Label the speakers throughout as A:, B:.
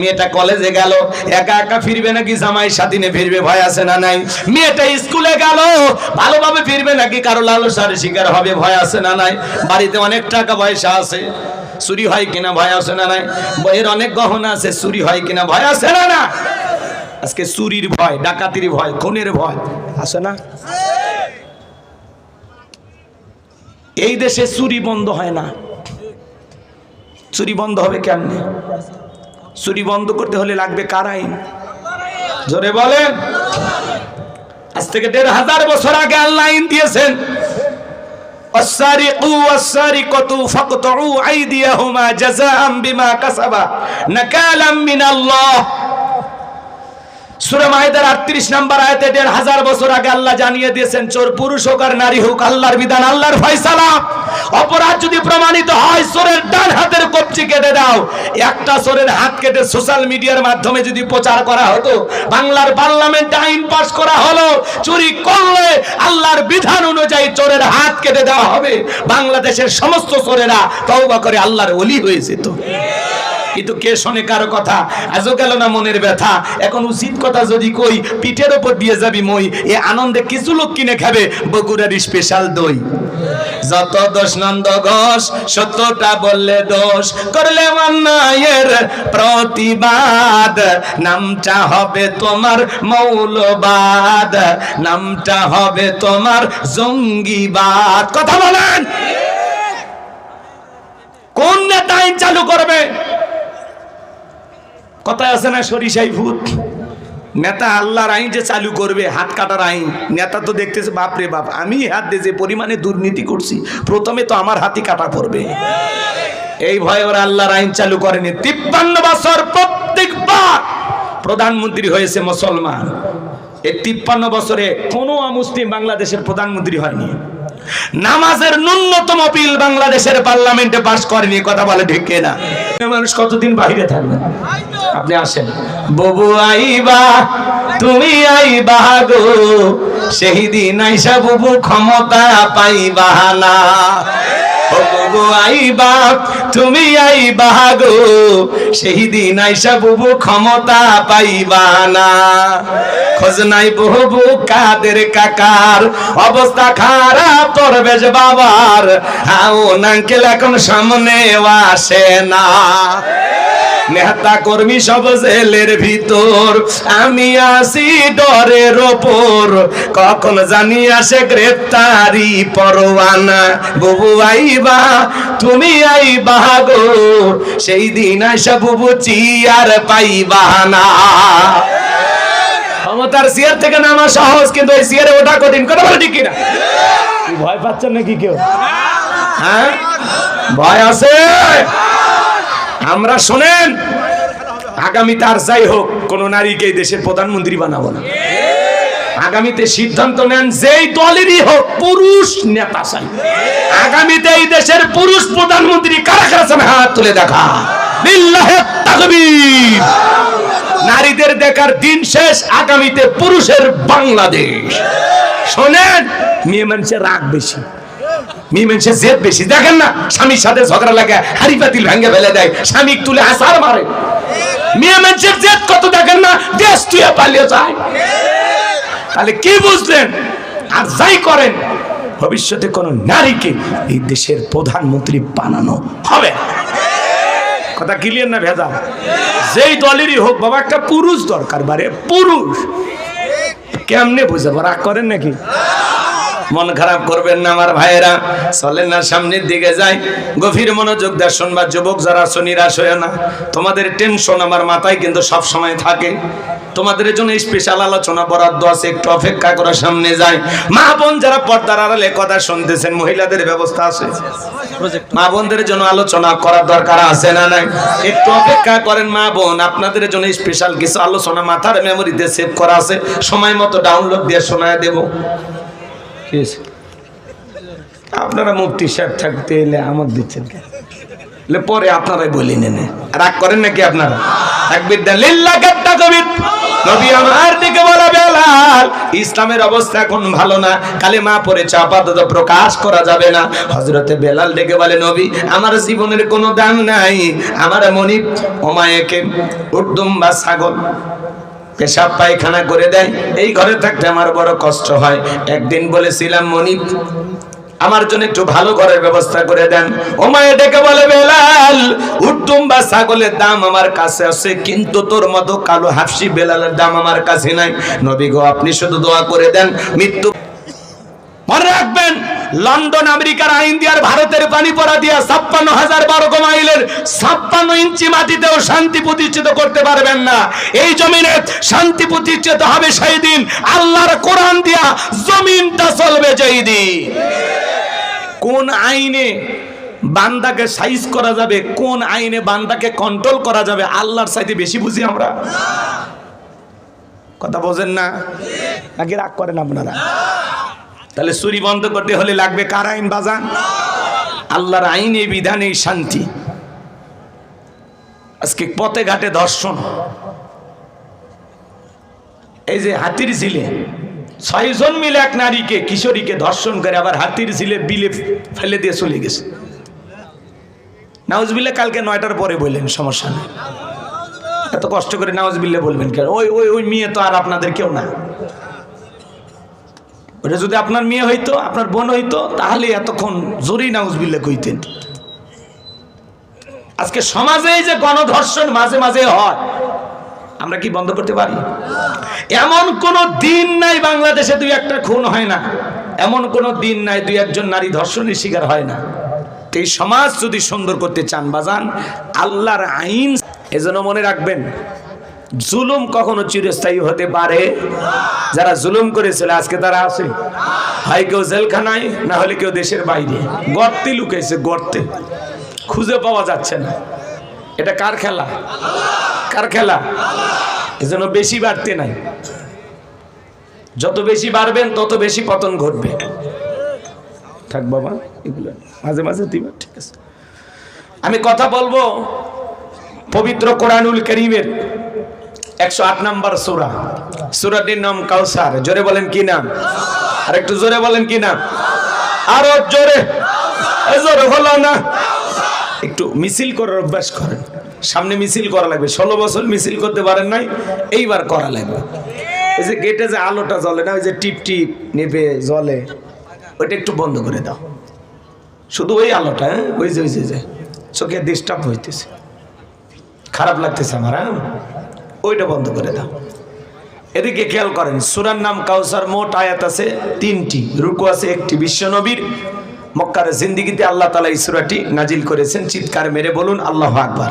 A: মেয়েটা কলেজে গেল, একা একা ফিরবে নাকি? জামাই সাথিনে ফিরবে, ভয় আছে না নাই? মেয়েটা স্কুলে গেল, ভালোভাবে ফিরবে নাকি? কারও লালসার শিকার হবে, ভয় আছে না নাই? বাড়িতে অনেক টাকা পয়সা আছে, চুরি হয় কিনা ভয় আছে না নাই? বইয়ের অনেক গহনা আছে, চুরি হয় কিনা ভয় আছে না না আজকে চুরির ভয়, ডাকাতির ভয়, খুনের ভয়, আছে না? এই দেশে চুরি বন্ধ হয় না। চুরি বন্ধ হবে কেমনে? চুরি বন্ধ করতে হলে লাগবে কার আইন জোরে বলেন আজ থেকে দেড় হাজার বছর আগে আল্লাহ আইন দিয়েছেন السارق والسارقة فاقطعوا أيديهما جزاء بما كسبا نكالا من الله সূরা 38 নাম্বার দেড় হাজার বছর আগে আল্লাহ জানিয়ে দিয়েছেন, চোর পুরুষ হোক নারী হোক বিধান, আল্লাহর অপরাধ যদি প্রমাণিত হয় ডান হাতের কেটে দাও। একটা হাত কেটে সোশ্যাল মিডিয়ার মাধ্যমে যদি প্রচার করা হতো, বাংলার পার্লামেন্টে আইন পাস করা হলো, চুরি করলে আল্লাহর বিধান অনুযায়ী চোরের হাত কেটে দেওয়া হবে। বাংলাদেশের সমস্ত চোরেরা তওবা করে আল্লাহর ওলি হয়ে যেত। কিন্তু কে শোনে কারও কথা? আজও গেল না মনের ব্যথা। এখন উচিত কথা যদি কই, পিঠের ওপর দিয়ে যাবি মই। এ আনন্দে কিছু লোক কিনে খাবে, বগুড়ার স্পেশাল দই। যত দোষ নন্দ ঘোষ, সত্যটা বললে দোষ। করলে অন্যায়ের প্রতিবাদ। নামটা হবে তোমার মৌলবাদ। নামটা হবে তোমার জঙ্গিবাদ। কথা বলেন! কোন নেতা চালু করবে? কথায় আছে না সরিষাই ভূত? নেতা আল্লাহর আইন যে চালু করবে, হাত কাটার আইন। নেতা তো দেখতেছে বাপ রে বাপ, আমি হাত দিয়ে যে পরিমাণে দুর্নীতি করছি, প্রথমে তো আমার হাতি কাটা পড়বে। এই ভয়ে ওরা আল্লাহর আইন চালু করেনি। তিপ্পান্ন বছর প্রত্যেকবার প্রধানমন্ত্রী হয়েছে মুসলমান। এই তিপ্পান্ন বছরে কোনো অমুসলিম বাংলাদেশের প্রধানমন্ত্রী হয়নি। নামাজের ন্যূনতম বিল বাংলাদেশের পার্লামেন্টে পাশ করেনি কথা বলে ঢেকে না মানুষ কতদিন বাহিরে থাকবে? আপনি আসেন। ববু আইবা, তুমি আইবা গো, সেই দিন আইসা ববু ক্ষমতা পাইবা না। আইবা তুমি আইবা গো সেই দিন আইসা বুবু ক্ষমতা পাইবা না। খোঁজ নাই বহুবু কাদের কাকার, অবস্থা খারাপ তোর বেশ বাবার। হাও নাঙ্কেল এখন সামনে আসে না। নেতা কর্মী সব জেলের ভিতর। আমি আসি ডরের ওপর। কখন জানি আসে গ্রেপ্তারি পরোয়ানা। বুবু আইবা তুমি আইবা গো। সেই দিন আসা বুবু চিয়ার পাইবা না। ক্ষমতার চেয়ার থেকে নামা সহজ কিন্তু এই চেয়ারে ওঠা কঠিন। কথা বলে ঠিক কিনা? ভয় পাচ্ছেন নাকি কেউ? হ্যাঁ? ভয় আছে? আমরা শোনেন আগামীতে আর যাই হোক, কোন নারীকে দেশের প্রধানমন্ত্রী বানাবো না। আগামীতে সিদ্ধান্ত নেন যেই দলেরই হোক, পুরুষ নেতা চাই। আগামীতে এই দেশের পুরুষ প্রধানমন্ত্রী কারা কারা চান হাত তুলে দেখা। নারীদের দেখার দিন শেষ, আগামীতে পুরুষের বাংলাদেশ। শোনেন, মেয়ে মানুষের রাগ বেশি। মেয়ে মানুষের জেদ বেশি। দেখেন না, স্বামীর সাথে ঝগড়া লাগে হাড়ি পাতিল ভেঙে ফেলে দেয়, স্বামী তুলে আসার মারে। মেয়ে মানুষের জেদ কত, দেখেন না, দেশ তুই পালিয়ে যায়। তাহলে কি বুঝলেন? আর যাই করেন, ভবিষ্যতে কোন নারীকে এই দেশের প্রধানমন্ত্রী বানানো হবে কথা ক্লিয়ার না ভেজা? যেই দলেরই হোক, বাবা, একটা পুরুষ দরকার, বারে পুরুষ। কেমনে বুঝাবো, রাগ করেন নাকি? মন খারাপ করবেন না আমার ভাইয়েরা। চলেন না, সামনের দিকে যাই। গভীর মনোযোগ দেয় শুনবা, যুবক যারা আছো, নিরাশ হয়ে না। তোমাদের টেনশন আমার মাথায় কিন্তু সব সময় থাকে। তোমাদের জন্য স্পেশাল আলোচনা বরাদ্দ আছে, একটু অপেক্ষা করে সামনে যাই। মা বোন যারা পর্দার আড়ালে কথা শুনতেছেন, মহিলাদের ব্যবস্থা আছে? মা বোনদের জন্য আলোচনা করার দরকার আছে না নাই? একটু অপেক্ষা করেন মা বোন, আপনাদের জন্য স্পেশাল কিছু আলোচনা মাথার মেমোরিতে সেভ করা আছে। সময় মতো ডাউনলোড দিয়ে শোনায় দেবো? আপনারা মুফতি সাহেব থাকতে এলে আমক দিচ্ছেন পরে আপনারাই বলি নেনে। রাগ করেন নাকি আপনারা? থাকবির দেন। লিল্লা কাট্টা কবির নবী আমার দিকে বলে বেলাল, ইসলামের অবস্থা এখন ভালো না। কালেমা পড়েছে আপাতত প্রকাশ করা যাবে না। হজরতে বেলাল ডেকে বলে, নবী, আমার জীবনের কোনো দাম নাই। আমার মনিব ওমায়েকে উর্দুম বা ছাগল পেশাব পায়খানা করে দেয়। এই ঘরে থাকতে আমার বড় কষ্ট হয়। একদিন বলেছিলাম, মনিব, আমার জন্য একটু ভালো ঘরের ব্যবস্থা করে দেন। ও মায়ে ডেকে বলে, বেলাল উত্তম বা ছাগলের দাম আমার কাছে আছে, কিন্তু তোর মতো কালো হাফসি বেলালের দাম আমার কাছে নাই। নবী গো, আপনি শুধু দোয়া করে দেন, মৃত্যু মনে রাখবেন লন্ডন, আমেরিকার আইন দিয়ার ভারতের পানি পড়া দিয়া ছাপ্পান্ন হাজার বর্গ মাইলের ছাপ্পান্ন ইঞ্চি মাটিতেও শান্তি প্রতিষ্ঠিত করতে পারবেন না। এই জমিনে শান্তি প্রতিষ্ঠিত হবে সেই দিন। আল্লাহর কোরআন দিয়া জমিনটা চলবে যেই দিন। কোন আইনে বান্দাকে সাইজ করা যাবে, কোন আইনে বান্দাকে কন্ট্রোল করা যাবে, আল্লাহর সাইতে বেশি বুঝি আমরা? কথা বোঝেন না? নাকি রাগ করেন আপনারা? তাহলে চুরি বন্ধ করতে হলে লাগবে কার আইন, বাজান? আল্লাহর আইনে বিধানে শান্তি। আজকে পথে ঘাটে দর্শন। এই যে হাতির ঝিলে, ছয়জন মিলে এক নারীকে, কিশোরীকে ধর্ষণ করে আবার হাতির ঝিলে বিলে ফেলে দিয়ে চলে গেছে। নাউজবিল্লা কালকে নয়টার পরে বললেন, সমস্যা নেই। এত কষ্ট করে নাউজবিল্লা বলবেন কেন? ওই ওই ওই মেয়ে তো আর আপনাদের কেউ না। ওটা যদি আপনার মেয়ে হইতো, আপনার বোন হইতো, তাহলে এতক্ষণ জোরেই নাউজবিল্লা কইতেন। আজকে সমাজে যে গণধর্ষণ মাঝে মাঝে হয়, আমরা কি বন্ধ করতে পারি? এমন কোন দিন নাই বাংলাদেশে দুই একটা খুন হয় না। এমন কোন দিন নাই দুই একজন নারী ধর্ষণের শিকার হয় না। এই সমাজ যদি সুন্দর করতে চান, বাজান, আল্লাহর আইন, এজন্য মনে রাখবেন জুলুম কখনো চিরস্থায়ী হতে পারে। যারা জুলুম করেছিল, আজকে তারা আছে। হয় কেউ জেলখানায়, না হলে কেউ দেশের বাইরে। গর্তে লুকেছে গর্তে। খুঁজে পাওয়া যাচ্ছে না। এটা কার খেলা? কার খেলা? এজন্য বেশি বাড়তে নাই। যত বেশি বাড়বেন, তত বেশি পতন ঘটবে। থাক বাবা, এগুলো মাঝে মাঝে দিবা, ঠিক আছে। আমি কথা বলব পবিত্র কোরআনুল করিমের একশো আট নম্বর সুরা। সুরাটির নাম কাউসার। জোরে বলেন কি নাম? আর একটু জোরে বলেন কি নাম? আরও জোরে। জোরে হলো না। একটু মিছিল করার অভ্যাস করেন। সামনে মিছিল করা লাগবে। ষোলো বছর মিছিল করতে পারেন নাই, এইবার করা লাগবে। এই যে গেটে যে আলোটা জ্বলে না, ওই যে টিপ টিপ নেবে জ্বলে, ওইটা একটু বন্ধ করে দাও। শুধু ওই আলোটা হ্যাঁ? ওই যে ওই যে যে। চোখে ডিস্টার্ব হইতেছে। খারাপ লাগতেছে আমার হ্যাঁ? ওইটা বন্ধ করে দাও। এদিকে খেয়াল করেন, সুরার নাম কাউসার মোট আয়াত আছে তিনটি, রুকু আছে একটি বিশ্বনবীর মক্কার জিন্দিগিতে আল্লাহ তালা এই সুরাটি নাজিল করেছেন, চিৎকার মেরে বলুন, আল্লাহ আকবার।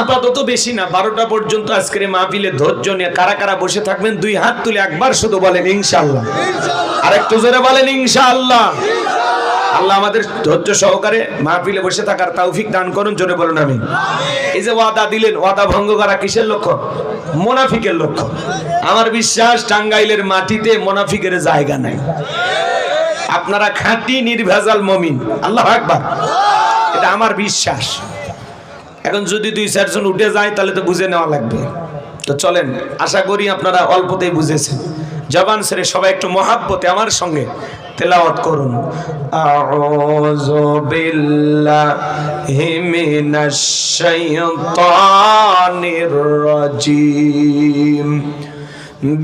A: আপাতত বেশি না, বারোটা পর্যন্ত আজকের মাহফিলে ধৈর্য নিয়ে কারা কারা বসে থাকবেন, দুই হাত তুলে একবার শুধু বলেন, ইনশাআল্লাহ। আর একটু জোরে বলেন, ইনশাআল্লাহ। আল্লাহ আমাদের ধৈর্য সহকারে মাহফিলে বসে থাকার তৌফিক দান করুন, জোরে বলুন আমি এই যে ওয়াদা দিলেন, ওয়াদা ভঙ্গ করা কিসের লক্ষ্য? মোনাফিকের লক্ষ্য। আমার বিশ্বাস, টাঙ্গাইলের মাটিতে মোনাফিকের জায়গা নাই। আপনারা খাঁটি, নির্ভেজাল মমিন। আল্লাহ একবার এটা আমার বিশ্বাস। এখন যদি দুই চারজন উঠে যায়, তাহলে তো বুঝে নেওয়া লাগবে। তো চলেন, আশা করি আপনারা অল্পতেই বুঝেছেন। জবান সেরে সবাই একটু মহাব্বতে আমার সঙ্গে। তেলাওয়াত করুন। আউযু বিল্লাহি মিনাশ শাইতানির রাজিম।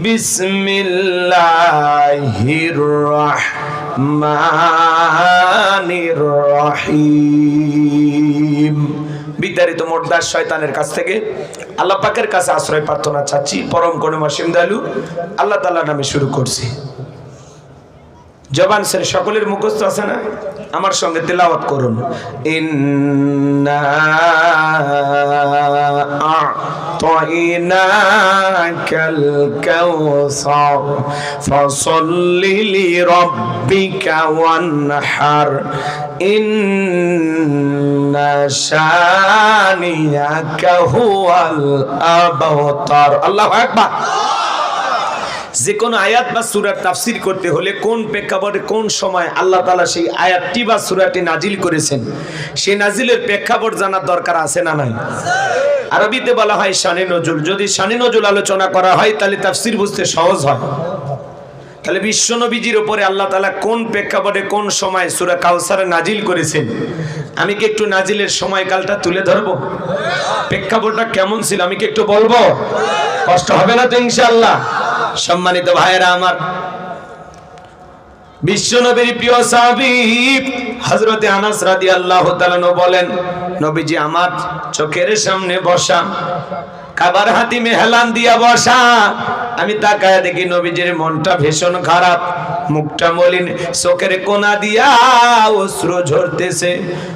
A: বিসমিল্লাহির রাহমানির রহিম। বিদ্যারিত মোর্দার শয়তানের কাছ থেকে আল্লাহ পাকের কাছে আশ্রয় প্রার্থনা চাচ্ছি। পরম করুণা সিমদালু, আল্লাহ তাআলা নামে শুরু করছি। জবান সের সকলের মুখস্থ আছে না? আমার সঙ্গে তেলাওয়াত করুন। ফাসাল্লি লিরাব্বিকা ওয়ানহার। ইন্না শানিয়াকা হুয়াল আবতার। আল্লাহু আকবার। যে কোনো আয়াত বা সুরার তাফসির করতে হলে কোন প্রেক্ষাপটে কোন সময় আল্লাহ তালা সেই আয়াতটি বা সুরাটি নাজিল করেছেন, সেই নাজিলের প্রেক্ষাপট জানার দরকার আছে না নাই? আরবিতে বলা হয় শানে নজুল। যদি শানে নজুল আলোচনা করা হয়, তাহলে তাফসির বুঝতে সহজ হয়। তাহলে বিশ্ব নবীজির উপরে আল্লাহ তালা কোন প্রেক্ষাপটে কোন সময় সুরা কাউসারে নাজিল করেছেন? আমি কি একটু নাজিলের সময়কালটা তুলে ধরবো? প্রেক্ষাপটটা কেমন ছিল, আমি কি একটু বলব? কষ্ট হবে না তো ইনশাআল্লাহ। সম্মানিত ভাইয়েরা আমার বিশ্ব নবীর প্রিয় সাহাবী হযরতে আনাস রাদিয়াল্লাহু তাআলা বলেন, নবীজি, আমার চোখের সামনে বসা কাবার হাতিমে হেলান দিয়া বসা। আমি তাকায় দেখি নবীজির মনটা ভীষণ খারাপ। মুখটা মলিন, চোখের কোনা দিয়া অশ্রু ঝরতেছে।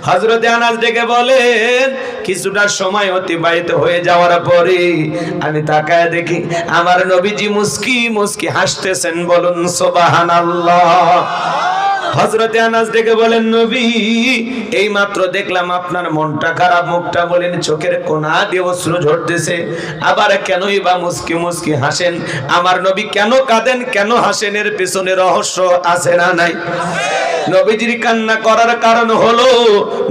A: হযরতে আনাস ডেকে বলেন, কিছুটা সময় অতিবাহিত হয়ে যাওয়ার পরে আমি তাকায় দেখি আমার নবীজি মুস্কি মুস্কি হাসতেছেন বলুন, সুবহানাল্লাহ। হজরতে আনাস ডেকে বলেন, নবী, এই মাত্র দেখলাম আপনার মনটা খারাপ, মুখটা বলেন, চোখের কোনা দিয়ে অশ্রু ঝরতেছে। আবার কেনই বা মুসকি মুসকি হাসেন? আমার নবী কেন কাঁদেন? কেন হাসেন? এর পেছনে রহস্য আছে না নাই? নবীজির কান্না করার কারণ হলো,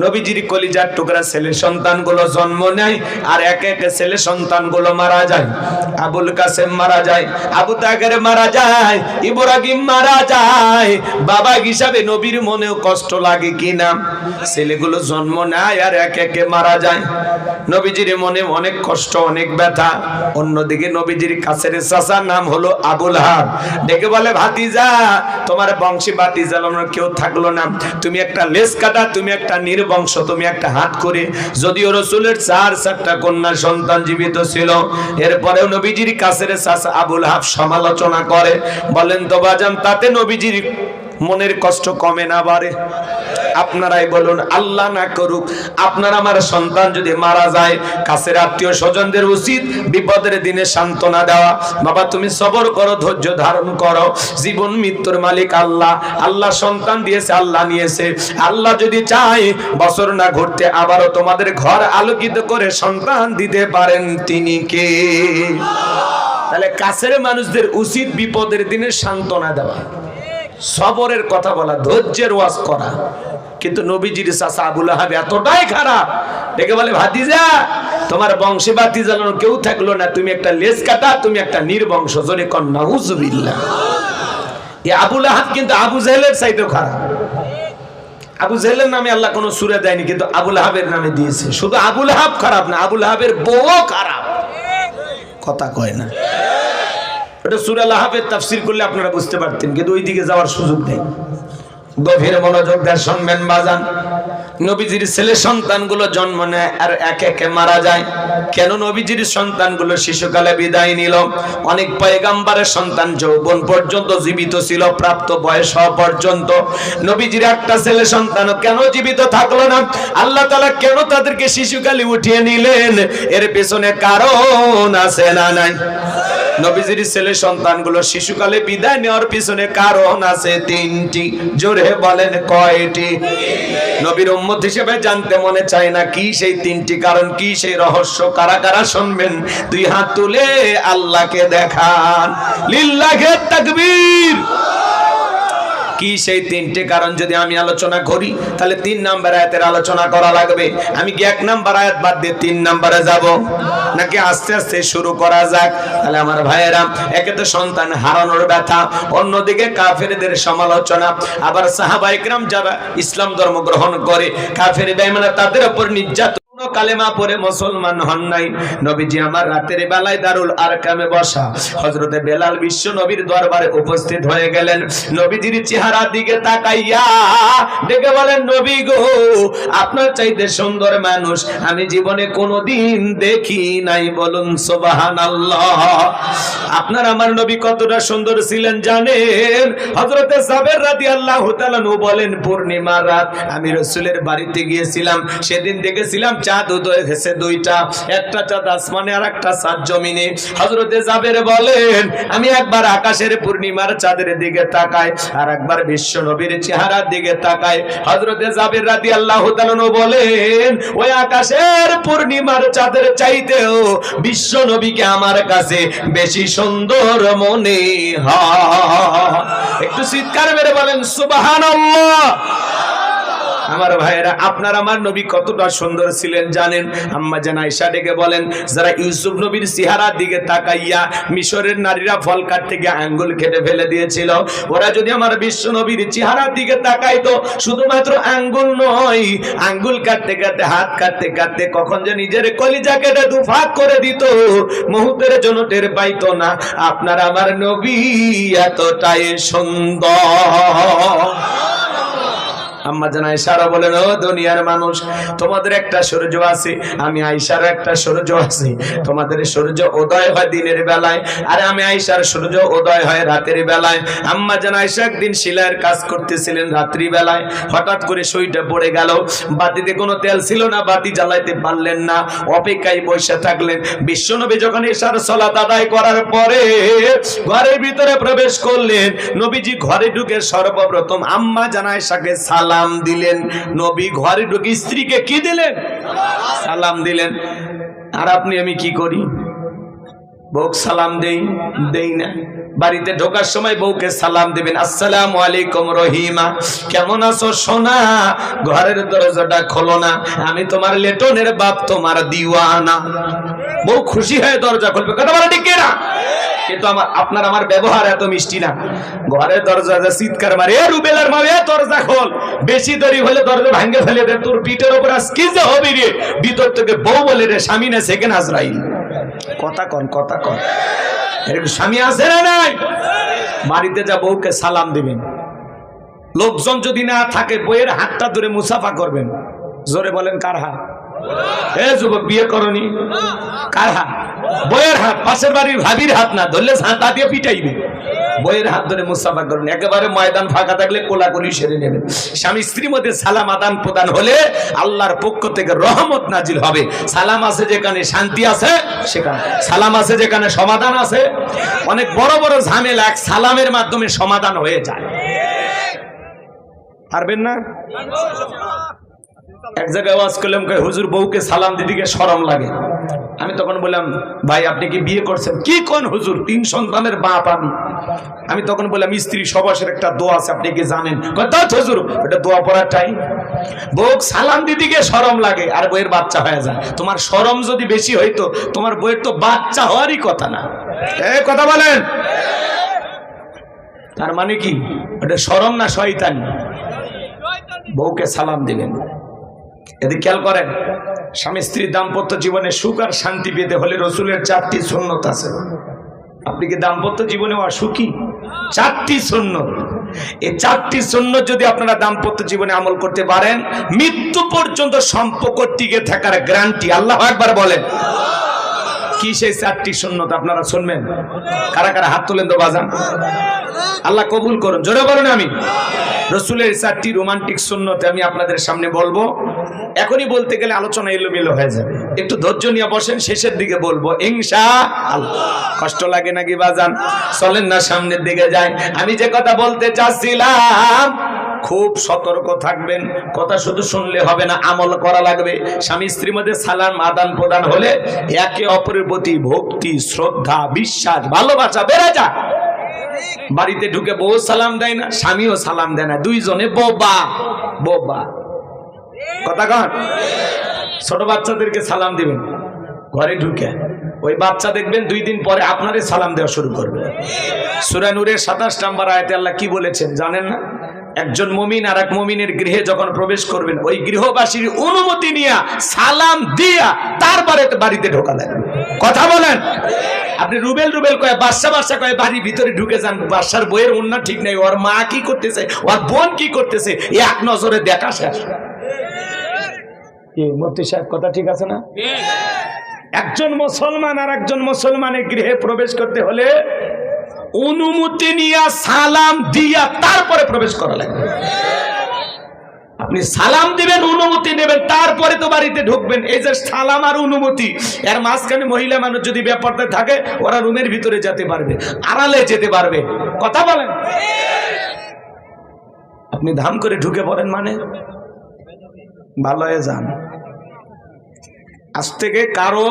A: নবীজির কলিজার টুকরা ছেলে সন্তানগুলো জন্ম নেয় আর এক এক ছেলে সন্তানগুলো মারা যায়। আবুল কাসেম মারা যায়, আবু তাগের মারা যায়, ইব্রাহিম মারা যায়। বাবা হিসাবে নবীর মনেও কষ্ট লাগে কিনা? ছেলেগুলো জন্ম নেয় আর এক একে মারা যায়। নবীজির মনে অনেক কষ্ট, অনেক ব্যথা। অন্যদিকে নবীজির কাছের চাচার নাম হলো আবুল হাব। ডেকে বলে, ভাতিজা, তোমার বংশী বাতি জ্বালানোর কেউ থাকল না। তুমি একটা লেস কাটা, তুমি একটা নির্বংশ, তুমি একটা হাত করে। যদিও রসুলের চার, চারটা কন্যা সন্তান জীবিত ছিল, এরপরেও নবীজির কাছের আবুল হাফ সমালোচনা করে, বলেন, তো বাজান, তাতে নবীজির মনের কষ্ট কমে না বাড়ে আপনারাই বলুন, আল্লাহ না করুক, আপনার আমার সন্তান যদি মারা যায়, কাছের আত্মীয় স্বজনদের উচিত বিপদের দিনে সান্ত্বনা দেওয়া। বাবা, তুমি সবর করো, ধৈর্য ধারণ করো। জীবন মৃত্যুর মালিক আল্লাহ। আল্লাহ সন্তান দিয়েছে, আল্লাহ নিয়েছে। আল্লাহ যদি চায়, বছর না ঘুরতে আবারও তোমাদের ঘর আলোকিত করে সন্তান দিতে পারেন তিনি কে? তাহলে কাছের মানুষদের উচিত বিপদের দিনে সান্ত্বনা দেওয়া। সবরের কথা বলা, ধৈর্যের ওয়াজ করা। কিন্তু নবীজির চাচা আবুল আহাব এতটাই খারাপ। ডেকে বলে, ভাতিজা, তোমার বংশে বাতি জ্বালানো কেউ থাকল না, তুমি একটা লেজ কাটা, তুমি একটা নির্বংশ, জোরে কন্যা আবুল আহাব কিন্তু আবু জাহেলের চাইতেও খারাপ। আবু জাহেলের নামে আল্লাহ কোনো সুরে দেয়নি, কিন্তু আবুল আহাবের নামে দিয়েছে। শুধু আবুল আহাব খারাপ না, আবুল আহাবের বউ খারাপ। কথা কয় না। ওটা সুরা লাহাবের তাফসির করলে আপনারা বুঝতে পারতেন, কিন্তু ওই দিকে যাওয়ার সুযোগ নেই। গভীর মনোযোগ দেয় শুনবেন, বাজান। নবীজির ছেলে সন্তানগুলো জন্ম নেয় আর এক একে মারা যায়। কেন নবীজির সন্তানগুলো শিশুকালে বিদায় নিল? অনেক পয়গাম্বারের সন্তান যৌবন পর্যন্ত জীবিত ছিল, প্রাপ্ত বয়স হওয়া পর্যন্ত। নবীজির একটা ছেলে সন্তান কেন জীবিত থাকল না? আল্লাহ তালা কেন তাদেরকে শিশুকালে উঠিয়ে নিলেন? এর পেছনে কারণ আছে না নাই? নবীজির ছেলে সন্তানগুলো শিশুকালে বিদায় নেওয়ার পিছনে কারণ আছে তিনটি। জোরে বলেন কয়টি? নবীর উম্মত হিসেবে জানতে মনে চায় না কি সেই তিনটি কারণ, কি সেই রহস্য, কারা কারা শুনবেন? দুই হাত তুলে আল্লাহকে দেখান। লিল্লাহে তাকবীর। কি সেই তিনটে কারণ যদি আমি আলোচনা করি, তাহলে তিন নাম্বার আয়াতের আলোচনা করা লাগবে। আমি কি এক নাম্বার আয়াত বাদ দিয়ে তিন নাম্বারে যাব? নাকি আস্তে আস্তে শুরু করা যাক? তাহলে আমার ভাইয়েরা, একে তো সন্তান হারানোর ব্যথা, অন্যদিকে কাফেরদের সমালোচনা। আবার সাহাবা ইকরাম যারা ইসলাম ধর্ম গ্রহণ করে, কাফের বেঈমানরা তাদের উপর নির্যাতন আপনার চাইতে সুন্দর মানুষ আমি জীবনে কোনোদিন দেখি নাই বলুন, সুবহানাল্লাহ। আপনার আমার নবী কতটা সুন্দর ছিলেন জানেন? হজরতে সাবের রাদিয়াল্লাহু তাআলা বলেন পূর্ণিমা রাত আমি রসুলের বাড়িতে গিয়েছিলাম। সেদিন দেখেছিলাম চাঁদ উদয় হয়েছে দুইটা, একটা চাঁদ আসমানে আর একটা চাঁদ জমিনে। হযরতে জাবের বলেন, আমি একবার আকাশের পূর্ণিমার চাঁদের দিকে তাকাই আর একবার বিশ্ব নবীর চেহারার দিকে তাকাই। হযরতে জাবের রাদিয়াল্লাহু তাআলা বলেন, ওই আকাশের পূর্ণিমার চাঁদের চাইতেও বিশ্ব নবীকে আমার কাছে বেশি সুন্দর মনে হয়। একটু চিৎকার মেরে বলেন, সুবহানাল্লাহ! আমার ভাইয়েরা, আপনার আমার নবী কতটা সুন্দর ছিলেন জানেন? আম্মা জান আয়েশা ডেকে বলেন, যারা ইউসুফ নবীর চেহারার দিকে তাকাইয়া মিশরের নারীরা ফল কাটতে গিয়ে আঙ্গুল কেটে ফেলে দিয়েছিল, ওরা যদি আমার বিশ্ব নবীর চেহারার দিকে তাকাইতো, শুধুমাত্র আঙ্গুল নয়, আঙ্গুল কাটতে কাটতে, হাত কাটতে কাটতে কখন যে নিজের কলিজা কেটে দুফাক করে দিত, মুহূর্তের জন্য টের পাইতো না। আপনার আমার নবী এতটাই সুন্দর। আম্মা জান আয়সারা বলেন, ও দুনিয়ার মানুষ, তোমাদের একটা সূর্য আছে, আমি একটা সূর্য আছে। তোমাদের সূর্য উদয় হয় দিনের বেলায়, আর আমি আয়সার সূর্য উদয় হয় রাতের বেলায়। আম্মা আয়সা একদিন কাজ করতেছিলেন রাত্রি বেলায়, হঠাৎ করে পড়ে গেল। বাতিতে কোনো তেল ছিল না, বাতি জ্বালাইতে পারলেন না। অপেক্ষায় বসে থাকলেন। বিশ্বনবী যখন এসার সলাত আদায় করার পরে ঘরের ভিতরে প্রবেশ করলেন, নবীজি ঘরে ঢুকে সর্বপ্রথম আম্মা জানায় সাকে দিলেন। নবী ঘরে ঢুকে স্ত্রীকে কি দিলেন? সালাম দিলেন। আর আপনি, আমি কি করি? বউক সালাম দেই দেই না। বাড়িতে ঢোকার সময় বউকে সালাম দেবেন। আসসালামু আলাইকুম রহিমা, কেমন আছো সোনা? ঘরের দরজাটা খোলো না। আমি তোমার লেটনের বাপ, তোমার দিওয়ানা। বউ খুশি হয়ে দরজা খুলবে। কথা বলে ঠিক না কিন্তু আমার, আপনার আমার ব্যবহার এত মিষ্টি না। ঘরের দরজা যা চিৎকার মারে রুবেলার মা দরজা খোল। বেশি দেরি হলে দরজা ভাঙ্গে ফেলে দে তোর পিঠের উপর আজ কি যে হবি রে? ভিতর থেকে বউ বলে রে, স্বামী না সেকেন্ড আজরাইল কথা কন কথা কন। এরকম স্বামী আছে না নাই? বাড়িতে যা বউকে সালাম দিবেন। লোকজন যদি না থাকে বইয়ের হাতটা ধরে মুসাফা করবেন। জোরে বলেন, কার হাত? এ যুবক, বিয়ে করনি। কার হাত? বইয়ের হাত, পাশের বাড়ির ভাবির হাত না, ধরলে হাতা দিয়ে পিটাইবে। বইয়ের হাত ধরে মুসাফা করুন। একেবারে ময়দান ফাঁকা থাকলে কোলাকুলি সেরে নেবেন স্বামী স্ত্রীর মধ্যে সালাম আদান প্রদান হলে আল্লাহর পক্ষ থেকে রহমত নাজিল হবে। সালাম আছে যেখানে শান্তি আছে, সেখানে। সালাম আছে যেখানে সমাধান আছে। অনেক বড় বড় ঝামেলা এক সালামের মাধ্যমে সমাধান হয়ে যায়। পারবেন না? এক জায়গায় ওয়াজ করলাম কই হুজুর বউকে সালাম দিদিকে শরম লাগে। আমি তখন বললাম ভাই আপনি কি বিয়ে করছেন? কি কোন হুজুর? তিন সন্তানের বাপ আমি। আমি তখন বললাম স্ত্রী সবাসের একটা দোয়া আছে আপনি কি জানেন? কয়, হুজুর ওটা দোয়া পড়ার টাইম বউ সালাম দিদিকে শরম লাগে আর বইয়ের বাচ্চা হয়ে যায়। তোমার শরম যদি বেশি হইতো তোমার বইয়ের তো বাচ্চা হওয়ারই কথা না। এ কথা বলেন। তার মানে কি? ওটা শরম না শয়তানি? বউকে সালাম দিলেন। এদিকে খেয়াল করেন, স্বামী স্ত্রী দাম্পত্য জীবনে সুখ আর শান্তি পেতে হলে রসুলের চারটি সুন্নত আছে। আপনি কি দাম্পত্য জীবনে অসুখী? চারটি সুন্নত। এই চারটি সুন্নত যদি আপনারা দাম্পত্য জীবনে আমল করতে পারেন, মৃত্যু পর্যন্ত সম্পর্ক টিকে থাকার গ্যারান্টি আল্লাহ একবার বলেন। কি সেই চারটি সুন্নত আপনারা শুনবেন? কারা কারা হাত তোলেন তো বাজান? আল্লাহ কবুল করুন, জোরে বলুন আমি। রসুলের চারটি রোমান্টিক সুন্নতে আমি আপনাদের সামনে বলব। এখনই বলতে গেলে আলোচনা এলোমেলো হয়ে যাবে। একটু ধৈর্য নিয়ে বসেন, শেষের দিকে বলব আল্লাহ কষ্ট লাগে নাকি বাজান? চলেন না সামনের দিকে যায় আমি যে কথা বলতে চাচ্ছিলাম খুব সতর্ক থাকবেন। কথা শুধু শুনলে হবে না, আমল করা লাগবে। স্বামী স্ত্রীর মধ্যে সালাম আদান প্রদান হলে একে অপরের প্রতি ভক্তি, শ্রদ্ধা, বিশ্বাস, ভালোবাসা বেড়ে যায়। বাড়িতে ঢুকে বউ সালাম দেয় না, স্বামীও সালাম দেয় না। দুইজনে বোবা বোবা। কথা কন? ছোট বাচ্চাদেরকে সালাম দিবেন। ঘরে ঢুকে। ওই বাচ্চা দেখবেন দুই দিন পরে আপনারে সালাম দেওয়া শুরু করবে। সুরানুরের সাতাশ নাম্বার আয়তে আল্লাহ কি বলেছেন জানেন না? একজন মমিন আর এক মমিনের গৃহে যখন প্রবেশ করবেন ওই গৃহবাসীর অনুমতি নিয়ে সালাম দিয়া তারপরে বাড়িতে ঢোকা লাগবে। কথা বলেন? আপনি রুবেল রুবেল কয়ে বাচ্চা বাচ্চা কয়ে বাড়ির ভিতরে ঢুকে যান। বাচ্চার বইয়ের অন্য ঠিক নেই ওর মা কি করতেছে ওর বোন কি করতেছে এক নজরে দেখা শেষ। মূর্তি সাহেব কথা ঠিক আছে না? একজন মুসলমান আর একজন মুসলমানের গৃহে প্রবেশ করতে হলে অনুমতি নিয়ে সালাম দিয়া তারপরে প্রবেশ করা লাগবে। আপনি সালাম দিবেন, অনুমতি নেবেন, তারপরে তো বাড়িতে ঢুকবেন। এই যে সালাম আর অনুমতি, এর মাঝখানে মহিলা মানুষ যদি ব্যাপারটা থাকে, ওরা রুমের ভিতরে যেতে পারবে, আড়ালে যেতে পারবে। কথা বলেন? আপনি ধাম করে ঢুকে পড়েন মানে? ভালো যান। আজ থেকে কারও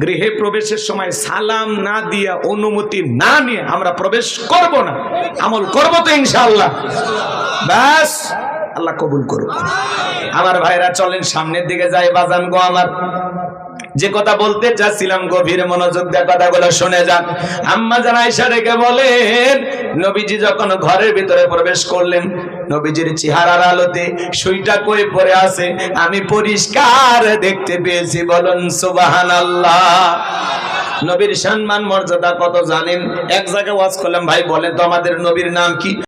A: গৃহে প্রবেশের সময় সালাম না দিয়া অনুমতি না নিয়ে আমরা প্রবেশ করব না। আমল করব তো ইনশাল্লাহ ব্যাস, আল্লাহ কবুল করুক। আমার ভাইরা চলেন, সামনের দিকে যায় বাজান গো আমার। যে কথা বলতে চাচ্ছিলাম গভীর মনোযোগ দিয়ে কথাগুলো শুনে যান। আম্মা জান আয়েশা রেখে বলেন, নবীজি যখন ঘরের ভিতরে প্রবেশ করলেন, নবীজির চেহারার আলোতে সুইটা কই পরে আছে, আমি পরিষ্কার দেখতে পেয়েছি, বলুন সুবাহান আল্লাহ নবীর সম্মান, মর্যাদা কত জানেন? এক জায়গায় ওয়াজ করলাম, ভাই বলেন তো আমাদের নবীর নাম কি?